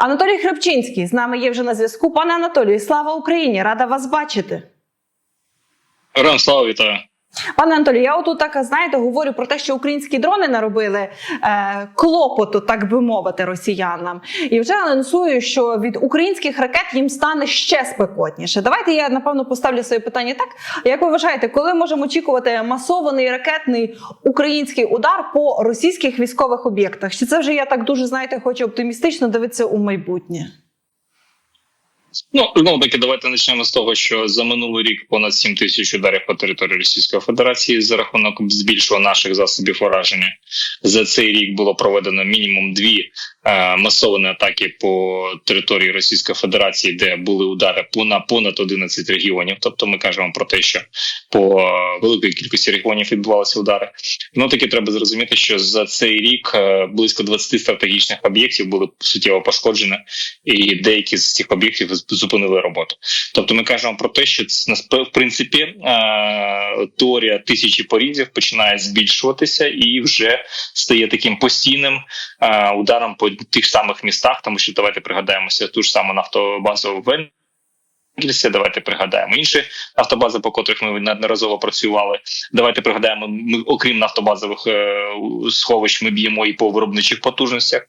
Анатолій Хребчинський з нами є вже на зв'язку. Пане Анатолію, слава Україні! Рада вас бачити. Героям слава вітаю. Пане Анатолію, я отут так знаєте, говорю про те, що українські дрони наробили е, клопоту, так би мовити, росіянам, і вже анонсую, що від українських ракет їм стане ще спекотніше. Давайте я напевно поставлю своє питання так. Як ви вважаєте, коли можемо очікувати масований ракетний український удар по російських військових об'єктах? Чи це вже я так дуже знаєте, хочу оптимістично дивитися у майбутнє? Ну знову таки, давайте почнемо з того, що за минулий рік понад 7 тисяч ударів по території Російської Федерації за рахунок збільшого наших засобів ураження. За цей рік було проведено мінімум дві е, масовані атаки по території Російської Федерації, де були удари на понад 11 регіонів. Тобто, ми кажемо про те, що по великій кількості регіонів відбувалися удари. Ну таки треба зрозуміти, що за цей рік е, близько 20 стратегічних об'єктів були суттєво пошкоджені, і деякі з цих об'єктів зупинили роботу. Тобто, ми кажемо про те, що в принципі е, теорія тисячі порізів починає збільшуватися і вже стає таким постійним е, ударом по тих самих містах, тому що давайте пригадаємося ту ж саму нафтобазову в Енгельсі, Давайте пригадаємо інші автобази, по котрих ми неодноразово працювали. Давайте пригадаємо, ми окрім нафтобазових е, сховищ, ми б'ємо і по виробничих потужностях.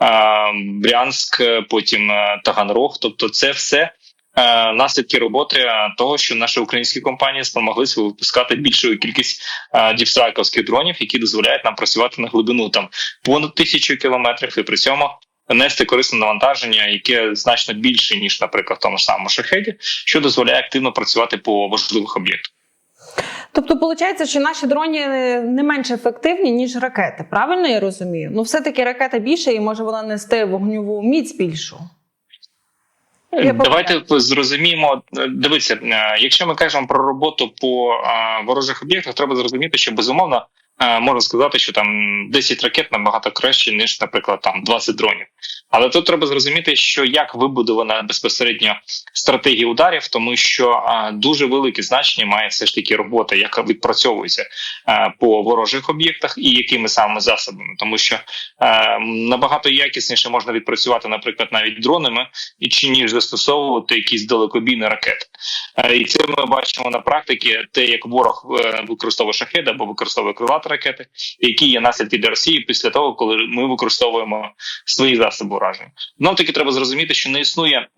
А, Брянськ, е, потім е, Таганрог. Тобто, це все. е, Наслідки роботи е, того, що наші українські компанії спромоглися випускати більшу кількість е, діпстрайковських дронів, які дозволяють нам працювати на глибину там понад тисячу кілометрів, і при цьому нести корисне навантаження, яке значно більше ніж, наприклад, в тому ж самому шахеді, що дозволяє активно працювати по важливих об'єктах. Тобто, виходить, що наші дрони не менш ефективні, ніж ракети. Правильно я розумію? Ну, все-таки ракета більше і може вона нести вогньову міць більшу. Я Давайте зрозуміємо. Дивіться, е, якщо ми кажемо про роботу по е, ворожих об'єктах, треба зрозуміти, що безумовно е, можна сказати, що там 10 ракет набагато краще, ніж, наприклад, там 20 дронів. Але тут треба зрозуміти, що як вибудована безпосередньо стратегія ударів, тому що дуже велике значення має все ж таки робота, яка відпрацьовується по ворожих об'єктах і якими саме засобами, тому що набагато якісніше можна відпрацювати, наприклад, навіть дронами, і чи ніж застосовувати якісь далекобійні ракети. І це ми бачимо на практиці, те, як ворог е, використовує шахеди або використовує ракети, які є наслідки для Росії після того, коли ми використовуємо свої засоби ураження. Ну таки треба зрозуміти, що не існує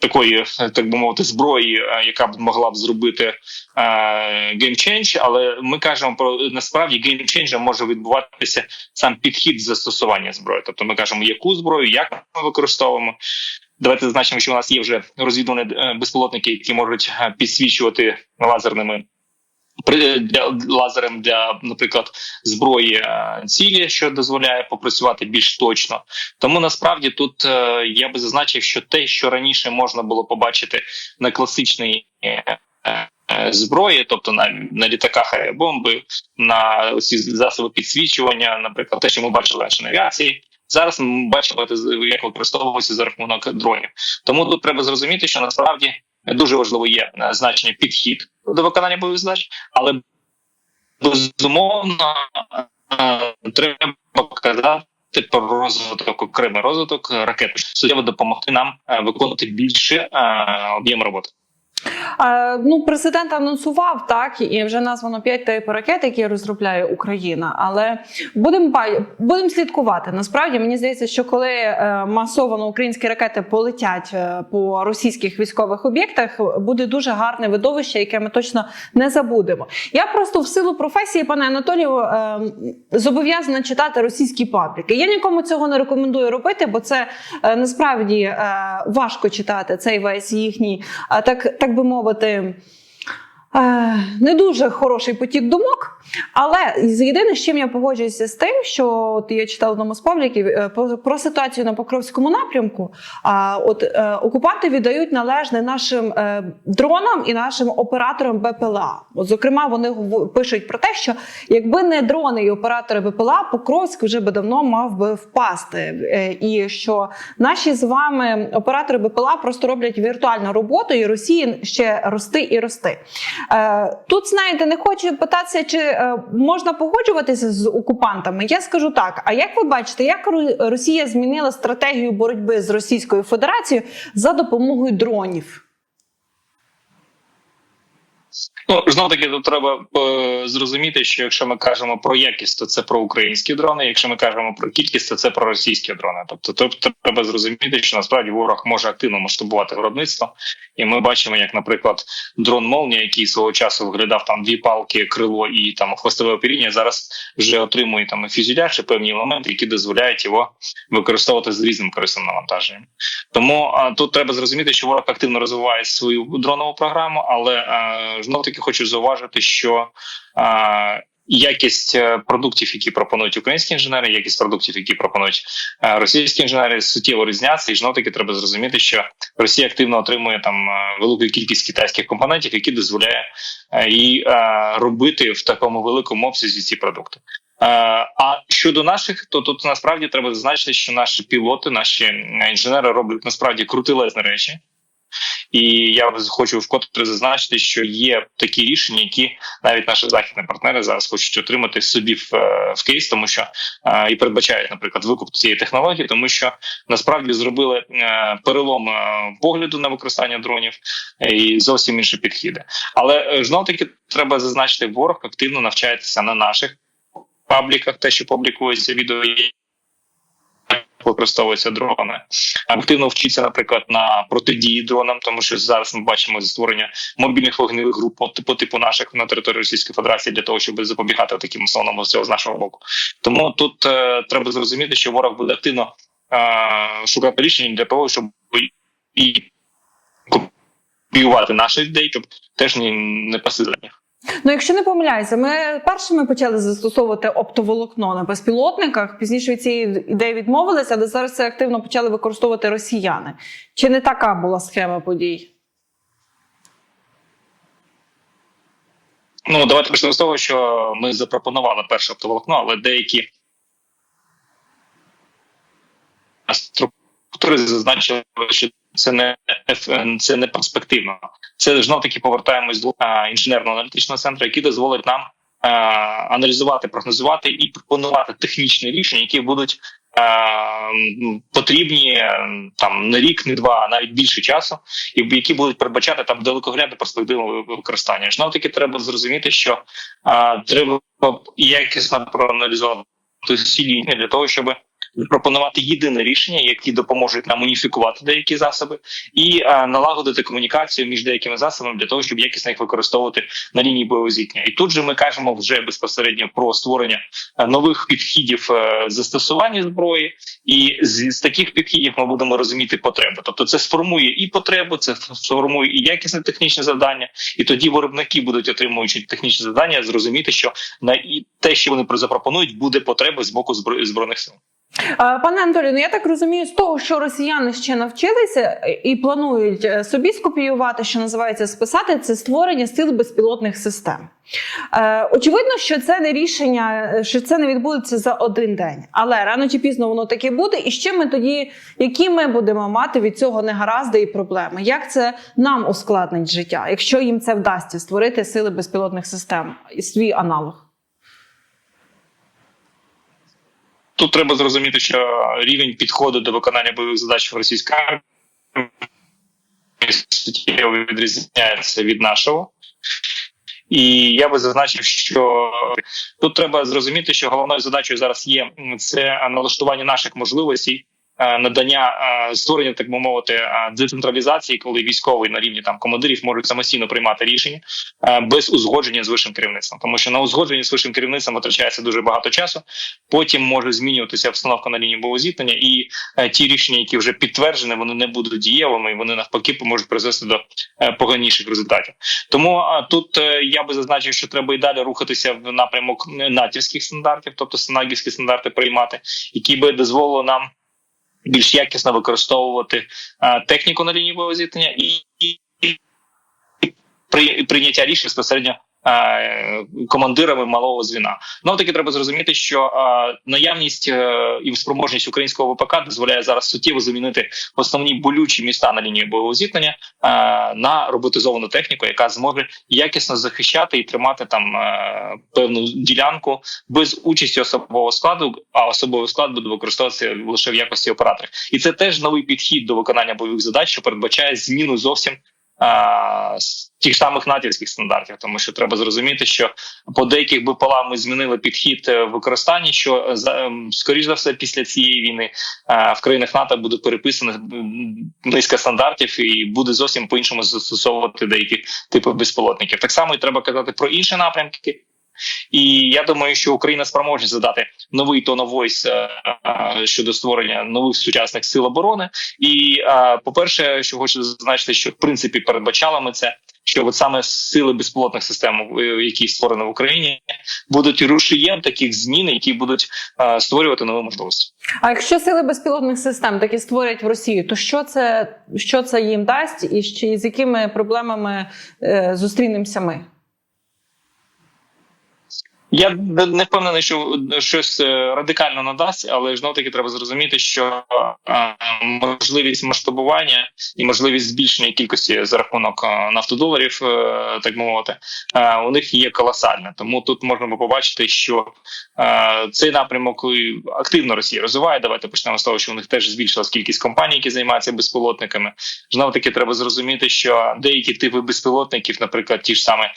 такої, так би мовити, зброї, яка б могла б зробити геймчендж, але ми кажемо про насправді геймченджер може відбуватися сам підхід застосування зброї. Тобто ми кажемо, яку зброю, як ми використовуємо. Давайте зазначимо, що у нас є вже розвідувані е, безпілотники, які можуть е, підсвічувати лазерними для лазером для, наприклад, зброї е, цілі, що дозволяє попрацювати більш точно. Тому насправді тут е, я би зазначив, що те, що раніше можна було побачити на класичній е, зброї, тобто на, на літаках авіабомби, на ці засоби підсвічування, наприклад, те, що ми бачили раніше на авіації. Зараз ми бачимо, як використовується за рахунок дронів. Тому тут треба зрозуміти, що насправді дуже важливо є е, значення підхід до виконання бойових задач, але безумовно е, треба казати про розвиток окремий розвиток ракет, суттєво допомогти нам виконати виконувати більше е, об'єм роботи. Ну, президент анонсував так, і вже названо п'ять типів ракет, які розробляє Україна. Але будемо будемо слідкувати. Насправді мені здається, що коли е, масово українські ракети полетять е, по російських військових об'єктах, буде дуже гарне видовище, яке ми точно не забудемо. Я просто в силу професії, пане Анатолію, е, зобов'язана читати російські пабліки. Я нікому цього не рекомендую робити, бо це насправді важко читати цей весь їхній е, так, так би мовити. Е, Не дуже хороший потік думок, але єдине, з чим я погоджуюся з тим, що от я читала одному з пабліків е, про, про ситуацію на Покровському напрямку. А от е, окупанти віддають належне нашим е, дронам і нашим операторам БПЛА. От, зокрема, вони пишуть про те, що якби не дрони і оператори БПЛА, Покровськ вже би давно мав би впасти. І що наші з вами оператори БПЛА просто роблять віртуальну роботу, і Росії ще рости і рости. Тут знаєте, не хочу питатися, чи можна погоджуватися з окупантами. Я скажу так. А як ви бачите, як Росія змінила стратегію боротьби з Російською Федерацією за допомогою дронів? Ну знов таки тут треба е, зрозуміти, що якщо ми кажемо про якість, то це про українські дрони. Якщо ми кажемо про кількість, то це про російські дрони. Тобто, тобто треба зрозуміти, що насправді ворог може активно масштабувати виробництво, і ми бачимо, як, наприклад, дрон Молнія, який свого часу виглядав там дві палки, крило і там хвостове оперіння, зараз вже отримує там фюзеляж, і певні елементи, які дозволяють його використовувати з різним корисним навантаженням. Тому а, тут треба зрозуміти, що ворог активно розвиває свою дронову програму, але а, знов таки хочу зауважити, що а, якість е, продуктів, які пропонують українські інженери, якість продуктів, які пропонують е, російські інженери, суттєво різняться. І знов таки треба зрозуміти, що Росія активно отримує там е, велику кількість китайських компонентів, які дозволяє е, їй е, робити в такому великому обсязі ці продукти. Е, А щодо наших, то тут насправді треба зазначити, що наші пілоти, наші інженери роблять насправді крутилезні речі. І я хочу вкотре зазначити, що є такі рішення, які навіть наші західні партнери зараз хочуть отримати собі в, е, в кейс, тому що е, і передбачають, наприклад, викуп цієї технології, тому що насправді зробили е, перелом погляду на використання дронів і зовсім інші підходи. Але знов таки треба зазначити, ворог активно навчається на наших пабліках, те, що публікується відео. Використовуються дрони, активно вчиться, наприклад, на протидії дронам, тому що зараз ми бачимо створення мобільних вогневих груп по типу, типу наших на території Російської Федерації для того, щоб запобігати таким обстрілам з нашого боку. Тому тут е, треба зрозуміти, що ворог буде активно е, шукати рішення для того, щоб і копіювати наші ідеї, щоб теж не, не них. Ну, якщо не помиляюся, ми першими почали застосовувати оптоволокно на безпілотниках. Пізніше від цієї ідеї відмовилися, але зараз це активно почали використовувати росіяни. Чи не така була схема подій? Ну давайте почнемо з того, що ми запропонували перше оптоволокно, але деякі структури зазначили, що це не це не перспективно. Це знов таки повертаємось до інженерно-аналітичного центру, який дозволить нам аналізувати, прогнозувати і пропонувати технічні рішення, які будуть потрібні е, там не рік, не два, навіть більше часу, і які будуть передбачати там далекоглядну перспективу використання. Знов таки треба зрозуміти, що а, треба якісно проаналізувати всі лінії для того, щоб пропонувати єдине рішення, які допоможуть нам уніфікувати деякі засоби, і а, налагодити комунікацію між деякими засобами для того, щоб якісно їх використовувати на лінії бойового зіткнення. І тут же ми кажемо вже безпосередньо про створення е, нових підходів е, застосування зброї, і з, з таких підходів ми будемо розуміти потреби. Тобто, це сформує і потребу, це сформує і якісне технічне завдання, і тоді виробники будуть отримуючи технічне завдання, зрозуміти, що на і те, що вони запропонують, буде потреба з боку збро- збройних сил. Пане Анатолію, ну я так розумію, з того, що росіяни ще навчилися і планують е, собі скопіювати, що називається списати, це створення сил безпілотних систем. Е, очевидно, що це не рішення, е, що це не відбудеться за один день, але рано чи пізно воно таки буде. І ще ми тоді, які ми будемо мати від цього негаразди і проблеми? Як це нам ускладнить життя, якщо їм це вдасться створити сили безпілотних систем і свій аналог? Тут треба зрозуміти, що рівень підходу до виконання бойових задач в російській армії відрізняється від нашого. І я би зазначив, що тут треба зрозуміти, що головною задачею зараз є це налаштування наших можливостей, надання е, створення, так би мовити, е, децентралізації, коли військовий на рівні там командирів можуть самостійно приймати рішення е, без узгодження з вищим керівництвом, тому що на узгодженні з вищим керівництвом витрачається дуже багато часу. Потім може змінюватися обстановка на лінії бойового зіткнення, і е, ті рішення, які вже підтверджені, вони не будуть дієвими, і вони навпаки можуть призвести до е, поганіших результатів. Тому тут е, я би зазначив, що треба і далі рухатися в напрямок натівських стандартів, тобто снагівські стандарти приймати, які би дозволили нам більш якісно використовувати техніку на лінії зіткнення і, і, і при, прийняття рішень безпосередньо командирами малого звіна. Ну таки треба зрозуміти, що е, наявність е, і спроможність українського ВПК дозволяє зараз суттєво замінити основні болючі міста на лінії бойового зіткнення е, на роботизовану техніку, яка зможе якісно захищати і тримати там е, певну ділянку без участі особового складу, а особовий склад буде використовуватися лише в якості операторів. І це теж новий підхід до виконання бойових задач, що передбачає зміну зовсім тих самих натівських стандартів, тому що треба зрозуміти, що по деяких БПЛА ми змінили підхід використання. в використанні. Що е, ем, скоріш за все після цієї війни е, в країнах НАТО буде переписано низка стандартів і буде зовсім по іншому застосовувати деякі типи безпілотників. Так само і треба казати про інші напрямки. І я думаю, що Україна спроможна задати новий тон войс щодо створення нових сучасних сил оборони. І е, по-перше, що хочу зазначити, що в принципі передбачали ми це. Що от саме сили безпілотних систем, е, які створені в Україні, будуть рушієм таких змін, які будуть е, створювати нові можливості. А якщо сили безпілотних систем такі створять в Росії, то що це, що це їм дасть, і з якими проблемами е, зустрінемося ми? Я не не впевнений, що щось е, радикально надасть, але знов таки треба зрозуміти, що е, можливість масштабування і можливість збільшення кількості за рахунок е, нафтодоларів, так мовити, у них є колосальна. Тому тут можна побачити, що цей напрямок активно Росія розвиває. Давайте почнемо з того, що у них теж збільшилась кількість компаній, які займаються безпілотниками. Знов таки треба зрозуміти, що деякі типи безпілотників, наприклад, ті ж саме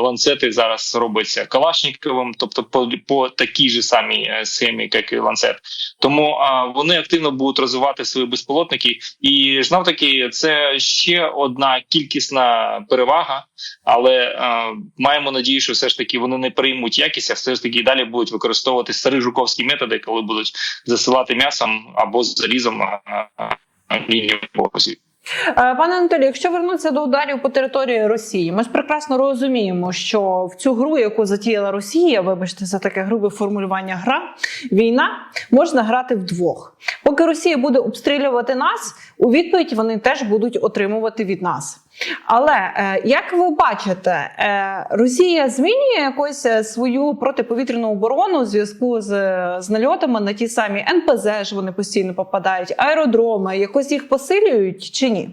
ланцети, зараз робиться Калашніковим, тобто по, по такій же самій е, схемі, як і ланцет. Тому а, вони активно будуть розвивати свої безпілотники, і знов таки це ще одна кількісна перевага, але а, маємо надію, що все ж таки вони не приймуть якість, а все ж таки далі будуть використовувати старі жуковські методи, коли будуть засилати м'ясом або залізом лінію покусів. Е, Пане Анатолію, якщо вернутися до ударів по території Росії, ми ж прекрасно розуміємо, що в цю гру, яку затіяла Росія, вибачте за таке грубе формулювання, гра війна можна грати вдвох. Поки Росія буде обстрілювати нас, у відповідь вони теж будуть отримувати від нас. Але е, як ви бачите, е, Росія змінює якось е, свою протиповітряну оборону у зв'язку з, з нальотами на ті самі НПЗ ж вони постійно попадають, аеродроми, якось їх посилюють чи ні?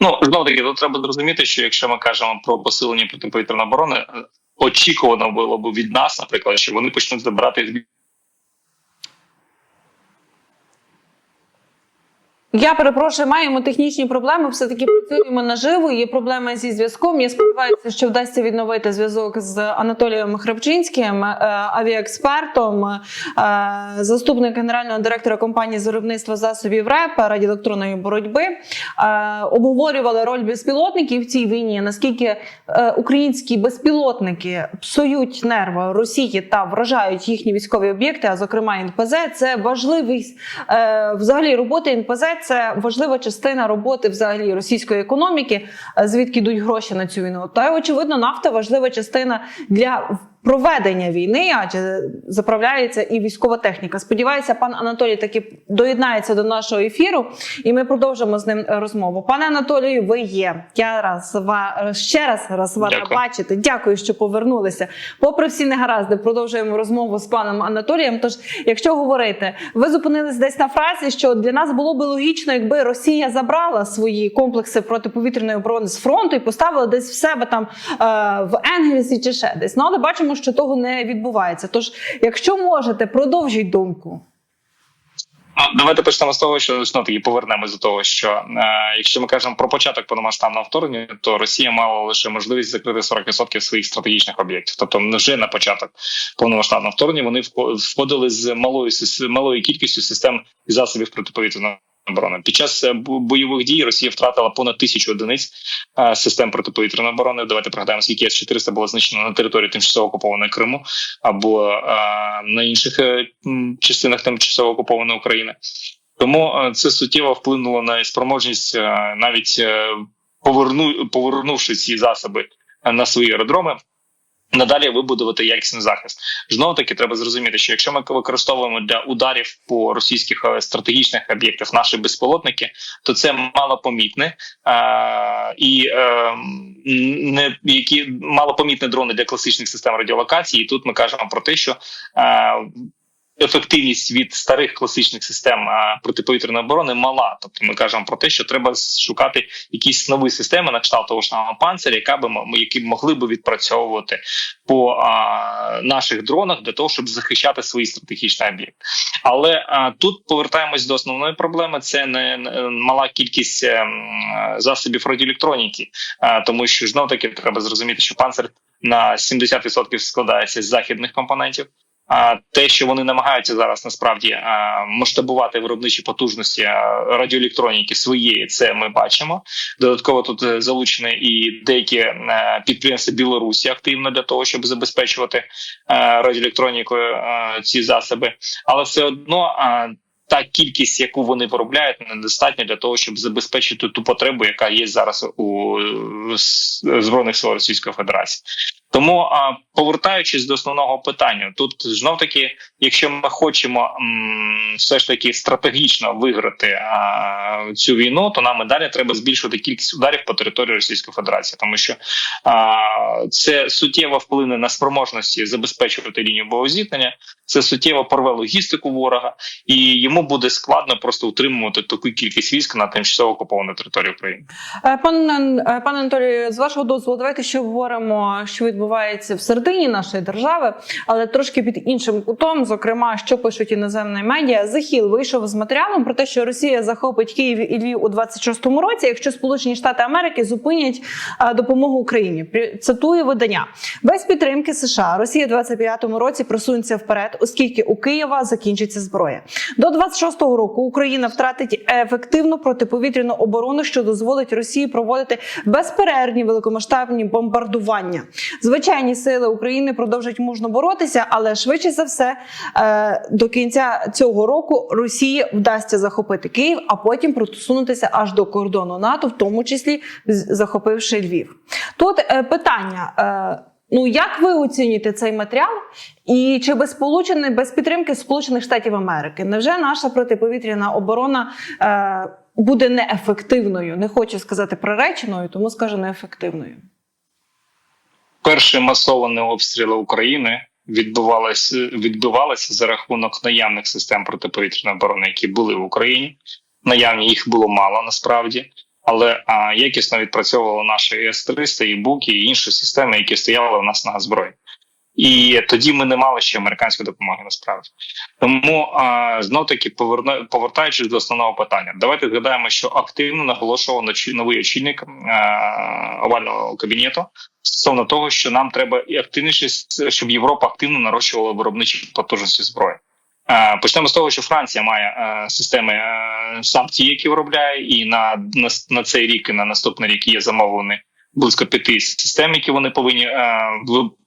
Ну знову таки, тут треба зрозуміти, що якщо ми кажемо про посилення протиповітряної оборони, очікувано було б від нас, наприклад, що вони почнуть забирати Я перепрошую, маємо технічні проблеми. Все таки працюємо наживо. Є проблеми зі зв'язком. Я сподіваюся, що вдасться відновити зв'язок з Анатолієм Храпчинським, е, авіаекспертом, е, заступник генерального директора компанії з виробництва засобів РЕП радіоелектронної боротьби. Е, Обговорювали роль безпілотників в цій війні. Наскільки українські безпілотники псують нерви Росії та вражають їхні військові об'єкти, а зокрема НПЗ, це важливість взагалі роботи НПЗ. Це важлива частина роботи взагалі російської економіки, е, звідки йдуть гроші на цю війну. Та й очевидно, нафта важлива частина для проведення війни, адже заправляється і військова техніка. Сподіваюся, пан Анатолій таки доєднається до нашого ефіру, і ми продовжимо з ним розмову. Пане Анатолію, ви є. Я раз ва ще раз раз вас бачити. Дякую, що повернулися. Попри всі негаразди, продовжуємо розмову з паном Анатолієм. Тож, якщо говорити, ви зупинились десь на фразі, що для нас було би логічно, якби Росія забрала свої комплекси протиповітряної оборони з фронту і поставила десь в себе там е, в Енгельсі чи ще десь. Ну але бачимо, що того не відбувається. Тож, якщо можете, продовжіть думку. Ну, давайте почнемо з того, що знову таки повернемось до того, що е, якщо ми кажемо про початок повномасштабного вторгнення, то Росія мала лише можливість закрити 40% своїх стратегічних об'єктів. Тобто, вже на початок повномасштабного вторгнення вони входили з малою малою кількістю систем і засобів протиповітряної оборони. Під час е, бойових дій Росія втратила понад тисячу одиниць е, систем протиповітряної оборони. Давайте пригадаємо, скільки с 400 було знищено на території тимчасово окупованої Криму або е, на інших частинах тимчасово окупованої України. Тому це суттєво вплинуло на спроможність навіть поверну, повернувши ці засоби на свої аеродроми. Надалі вибудувати якісний захист. Знову таки треба зрозуміти, що якщо ми використовуємо для ударів по російських е, стратегічних об'єктах наші безпілотники, то це малопомітне і е, не які малопомітні дрони для класичних систем радіолокації. І тут ми кажемо про те, що е, ефективність від старих класичних систем протиповітряної оборони мала. Тобто, ми кажемо про те, що треба шукати якісь нові системи на кшталт того ж самого панциря, яка би які могли би відпрацьовувати по а, наших дронах для того, щоб захищати свої стратегічні об'єкти. Але а, тут повертаємось до основної проблеми: це не, не мала кількість ем, засобів радіоелектроніки, а, тому що знов таки треба зрозуміти, що панцир на 70% складається з західних компонентів. А те, що вони намагаються зараз насправді масштабувати виробничі потужності радіоелектроніки своєї, це ми бачимо. Додатково тут е, залучені і деякі е, підприємства Білорусі активно для того, щоб забезпечувати е, радіоелектронікою ці засоби, але все одно. та кількість, яку вони виробляють, недостатня для того, щоб забезпечити ту потребу, яка є зараз у збройних сил Російської Федерації. Тому, повертаючись до основного питання, тут знов таки, якщо ми хочемо все ж таки стратегічно виграти цю війну, то нам і далі треба збільшувати кількість ударів по території Російської Федерації, тому що це суттєво вплине на спроможності забезпечувати лінію боєзіткнення, це суттєво порве логістику ворога, і йому буде складно просто утримувати таку кількість військ на тимчасово окупованій території України. Е, Пане е, пане Анатолію, з вашого дозволу, давайте ще говоримо, що відбувається всередині нашої держави, але трошки під іншим кутом. Зокрема, що пишуть іноземні медіа. Захіл вийшов з матеріалом про те, що Росія захопить Київ і Львів у 26-му році, якщо Сполучені Штати Америки зупинять е, допомогу Україні. Цитую видання без підтримки США. Росія в 25-му році просунеться вперед, оскільки у Києва закінчиться зброя. До 26-го року Україна втратить ефективну протиповітряну оборону, що дозволить Росії проводити безперервні великомасштабні бомбардування. Звичайні сили України продовжать мужно боротися, але швидше за все е, до кінця цього року Росії вдасться захопити Київ, а потім просунутися аж до кордону НАТО, в тому числі захопивши Львів. Тут е, питання. Е, Ну, як ви оцінюєте цей матеріал? І чи без сполучених без підтримки Сполучених Штатів Америки? Невже наша протиповітряна оборона буде неефективною? Не хочу сказати приреченою, тому скажу неефективною. Перші масовані обстріли України відбувалися відбувалися за рахунок наявних систем протиповітряної оборони, які були в Україні. Наявні їх було мало насправді, але а, якісно відпрацьовували наші С-300, і Буки, і інші системи, які стояли у нас на зброї. І тоді ми не мали ще американської допомоги насправді. Тому а, знов таки поверну, повертаючись до основного питання, давайте згадаємо, що активно наголошував новий очільник а, овального кабінету стосовно того, що нам треба і активніше, щоб Європа активно нарощувала виробничі потужності зброї. Почнемо з того, що Франція має е, системи санкцій, які виробляє, і на, на, на цей рік і на наступний рік є замовлені близько п'яти систем, які вони повинні е,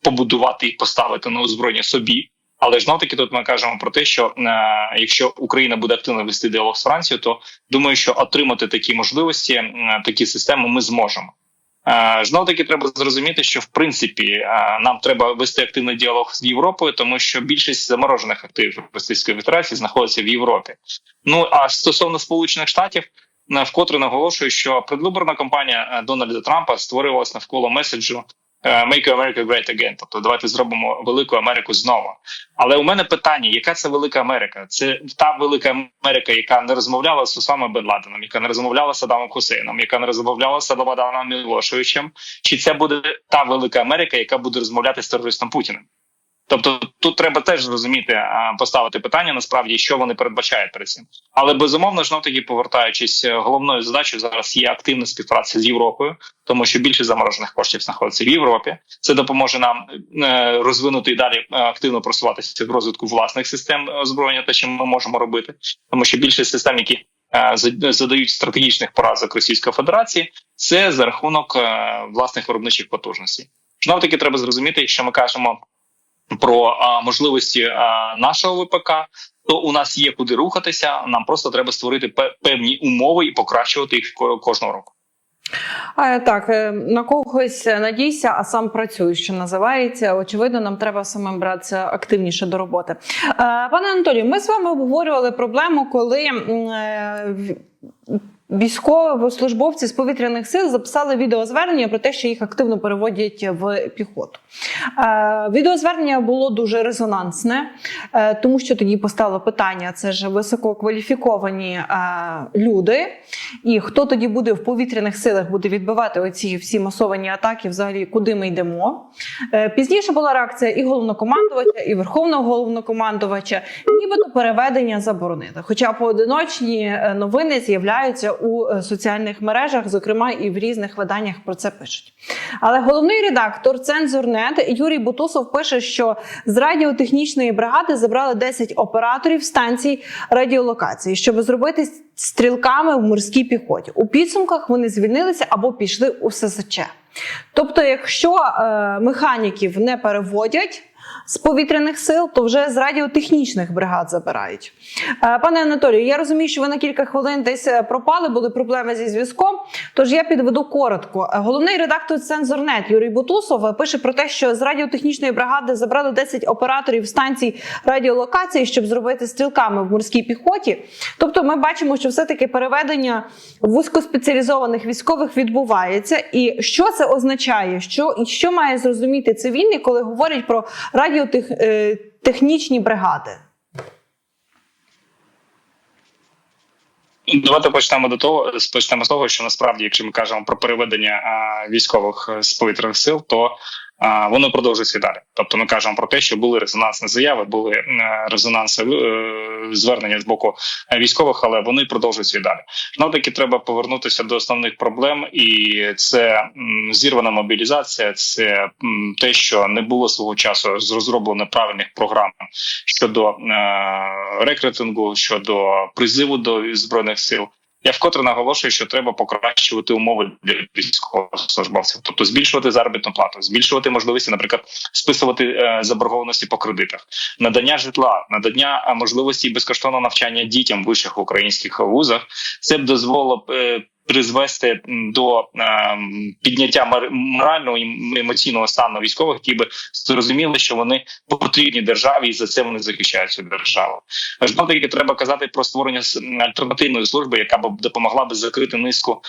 побудувати і поставити на озброєння собі. Але ж таки тут ми кажемо про те, що е, якщо Україна буде активно вести діалог з Францією, то думаю, що отримати такі можливості, е, такі системи, ми зможемо. Знов таки треба зрозуміти, що в принципі е, нам треба вести активний діалог з Європою, тому що більшість заморожених активів Російської Федерації знаходиться в Європі. Ну а стосовно Сполучених Штатів, е, вкотре наголошую, що предвиборна кампанія е, Дональда Трампа створювалася навколо меседжу е, «Make America Great Again», тобто давайте зробимо велику Америку знову. Але у мене питання: яка це велика Америка? Це та велика Америка, яка не розмовляла з Усамою Бен Ладеном, яка не розмовляла з Саддамом Хусейном, яка не розмовляла з Садоваданом Мілошевичем, чи це буде та велика Америка, яка буде розмовляти з терористом Путіним? Тобто тут треба теж зрозуміти, поставити питання насправді, що вони передбачають перед цим. Але безумовно ж таки повертаючись, е, головною задачею зараз є активна співпраця з Європою, тому що більше заморожених коштів знаходиться в Європі. Це допоможе нам е, розвинути і далі е, активно просуватися в розвитку власних систем озброєння, те, що ми можемо робити, тому що більше систем, які задають стратегічних поразок Російської Федерації, це за рахунок власних виробничих потужностей. Знов таки треба зрозуміти, якщо ми кажемо про можливості нашого ВПК, то у нас є куди рухатися. Нам просто треба створити певні умови і покращувати їх кожного року. Так, е, на когось надійся, а сам працюй, що називається. Очевидно, нам треба самим братися активніше до роботи. Е, Пане Анатолію, ми з вами обговорювали проблему, коли е, військовослужбовці з повітряних сил записали відеозвернення про те, що їх активно переводять в піхоту. Е, Відеозвернення було дуже резонансне, е, тому що тоді постало питання: це ж висококваліфіковані е, люди, і хто тоді буде в повітряних силах буде відбивати оці всі масовані атаки, взагалі куди ми йдемо. Пізніше була реакція і головнокомандувача, і верховного головнокомандувача, нібито переведення заборонити. Хоча поодиночні новини з'являються у е, соціальних мережах, зокрема і в різних виданнях про це пишуть. Але головний редактор Цензурнет Юрій Бутусов пише, що з радіотехнічної бригади забрали 10 операторів станцій радіолокації, щоб зробити стрілками в морській піхоті. У підсумках вони звільнилися або пішли у ССЧ. Тобто, якщо е, механіків не переводять з повітряних сил, то вже з радіотехнічних бригад забирають. Е, пане Анатолію, я розумію, що ви на кілька хвилин десь е, пропали, були проблеми зі зв'язком. Тож я підведу коротко. Е, Головний редактор Цензорнет Юрій Бутусов пише про те, що з радіотехнічної бригади забрали 10 операторів станцій радіолокації, щоб зробити стрілками в морській піхоті. Тобто, ми бачимо, що все-таки переведення вузькоспеціалізованих військових відбувається. І що це означає? Що, і що має зрозуміти цивільний, коли говорять про радіотехнічні бригади? Давайте почнемо до того, почнемо з того, що насправді, якщо ми кажемо про переведення військових е, з повітряних сил, то воно продовжується і далі. Тобто, ми кажемо про те, що були резонансні заяви, були е, резонансні е, звернення з боку е, військових, але вони продовжуються і далі. Таки треба повернутися до основних проблем, і це зірвана мобілізація, це те, що не було свого часу розроблено правильних програм щодо рекрутингу, щодо призиву до збройних сил. Я вкотре наголошую, що треба покращувати умови для військовослужбовців, тобто збільшувати заробітну плату, збільшувати можливості, наприклад, списувати е, заборгованості по кредитах, надання житла, надання е, можливості безкоштовного навчання дітям в вищих українських вузах. Це б дозволило е, Призвести до е, підняття мор- морального і емоційного стану військових, які би зрозуміли, що вони потрібні державі, і за це вони захищають цю державу. Знов таки треба казати про створення альтернативної служби, яка б допомогла б закрити низку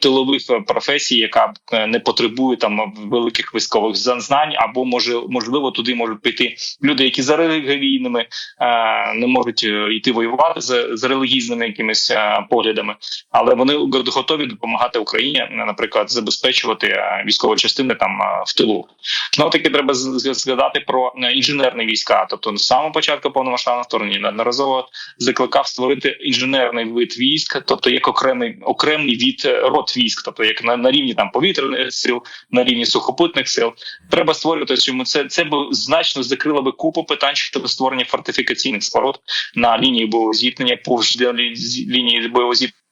тилових е, професій, яка б е, не потребує там великих військових знань, або може можливо туди можуть піти люди, які за релігійними е, не можуть е, йти воювати за, за релігійними якимись е, поглядами, але вони готові допомагати Україні, наприклад, забезпечувати е, військові частини там е, в тилу. Знову таки треба згадати про е, інженерні війська. Тобто, з самого початку повномасштабного вторгнення неодноразово закликав створити інженерний вид військ, тобто як окремий окремий від род військ, тобто як на, на рівні там повітряних сил, на рівні сухопутних сил. Треба створювати чому це це б значно закрило би купу питань щодо створення фортифікаційних споруд на лінії бойового зіткнення, повз лінії бойового зіткнення.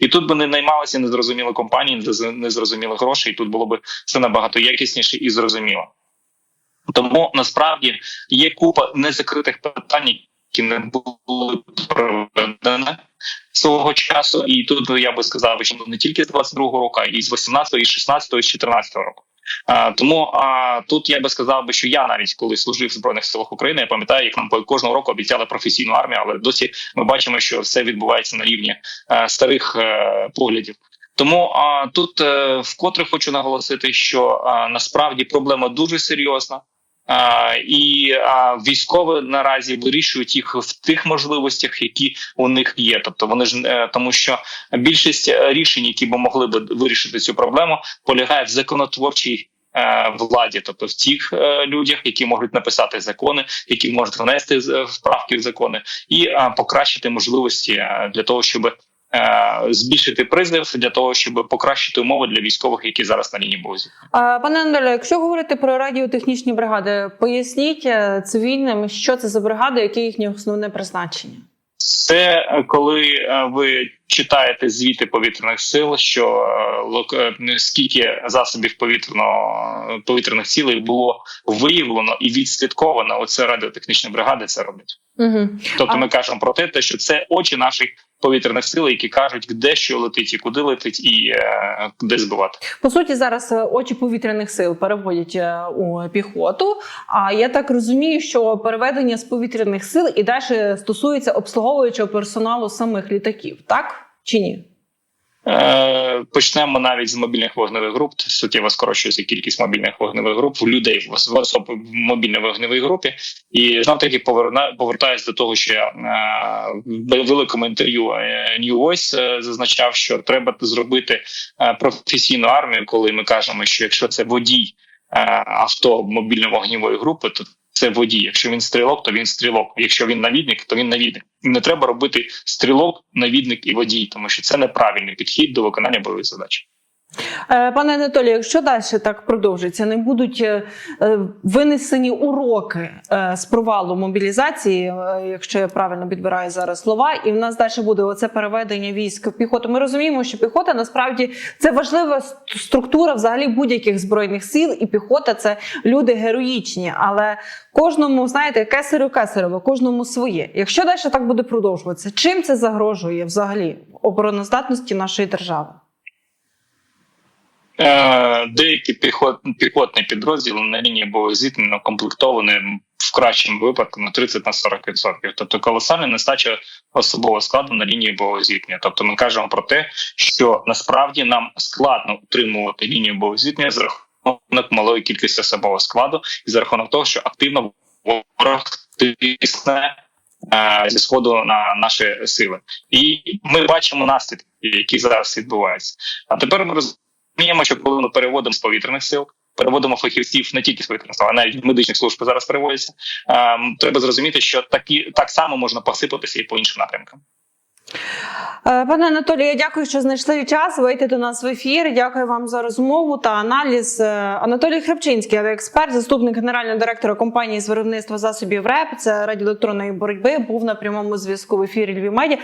І тут би не наймалися незрозумілі компанії, нез- незрозумілі гроші, і тут було б все набагато якісніше і зрозуміло. Тому насправді є купа незакритих питань, які не були проведені свого часу. І тут я би сказав, що не тільки з 22-го року, і з 18-го, і з 16-го, і з 14-го року. А, тому а, тут я би сказав би, що я навіть коли служив в збройних силах України, я пам'ятаю, як нам кожного року обіцяли професійну армію, але досі ми бачимо, що все відбувається на рівні е, старих е, поглядів. Тому а, тут е, вкотре хочу наголосити, що а, насправді проблема дуже серйозна. І військові наразі вирішують їх в тих можливостях, які у них є. Тобто вони ж е, тому, що більшість е, рішень, які б могли б вирішити цю проблему, полягає в законотворчій. е, Владі, тобто в тих людях, які можуть написати закони, які можуть внести вправки в закони, і покращити можливості для того, щоб збільшити призив, для того, щоб покращити умови для військових, які зараз на лінії бозі. Пане Анатолію, якщо говорити про радіотехнічні бригади, поясніть е, цивільним, що це за бригади, яке їхнє основне призначення. Це е, коли е, ви читаєте звіти повітряних сил, що е, е, скільки засобів повітряного повітряних цілей було виявлено і відслідковано. Оце радіотехнічні бригади це роблять. Угу. Тобто, А- ми кажемо про те, що це очі наших повітряних сил, які кажуть, де що летить і куди летить, і е, де збивати. По суті, зараз е, очі повітряних сил переводять е, у піхоту. А я так розумію, що переведення з повітряних сил і далі стосується обслуговуючого персоналу самих літаків, так чи ні? Е, Почнемо навіть з мобільних вогневих груп. Суттєво скорочується кількість мобільних вогневих груп в людей в ос- в мобільній вогневій групі. І знов таки поверна повертаюсь до того, що я е, в великому інтерв'ю е, New Voice зазначав, що треба зробити професійну армію, коли ми кажемо, що якщо це водій авто мобільно-вогневої групи, то це водій. Якщо він стрілок, то він стрілок. Якщо він навідник, то він навідник. Не треба робити стрілок, навідник і водій, тому що це неправильний підхід до виконання бойових задач. Е, Пане Анатолію, якщо далі так продовжиться, не будуть е, е, винесені уроки з провалу мобілізації, якщо я правильно підбираю зараз слова, і в нас далі буде оце переведення військ в піхоту. Ми розуміємо, що піхота насправді це важлива структура взагалі будь-яких збройних сил, і піхота це люди героїчні, але кожному, знаєте, кесарю кесарево, кожному своє. Якщо далі так буде продовжуватися, чим це загрожує взагалі обороноздатності нашої держави? Е, Деякі піхот, піхотні підрозділи на лінії бойових зіткнень укомплектовані в кращому випадку на 30 на 40%. Тобто колосальна нестача особового складу на лінії бойового зіткнення. Тобто ми кажемо про те, що насправді нам складно утримувати лінію бойового зіткнення за рахунок малої кількості особового складу і за рахунок того, що активно ворог тисне е, зі сходу на наші сили, і ми бачимо наслідки, які зараз відбуваються. А тепер ми розуміємо, що коли ми переводимо з повітряних сил. Переводимо фахівців не тільки з повітряних сил, а навіть медичних служб зараз переводяться. Е, треба зрозуміти, що такі так само можна посипатися і по іншим напрямкам. Е, Пане Анатолію, я дякую, що знайшли час вийти до нас в ефір. Дякую вам за розмову та аналіз. Е, Анатолій Храпчинський, авіаексперт, заступник генерального директора компанії з виробництва засобів РЕП, це радіоелектронної боротьби, був на прямому зв'язку в ефірі Львів Медіа.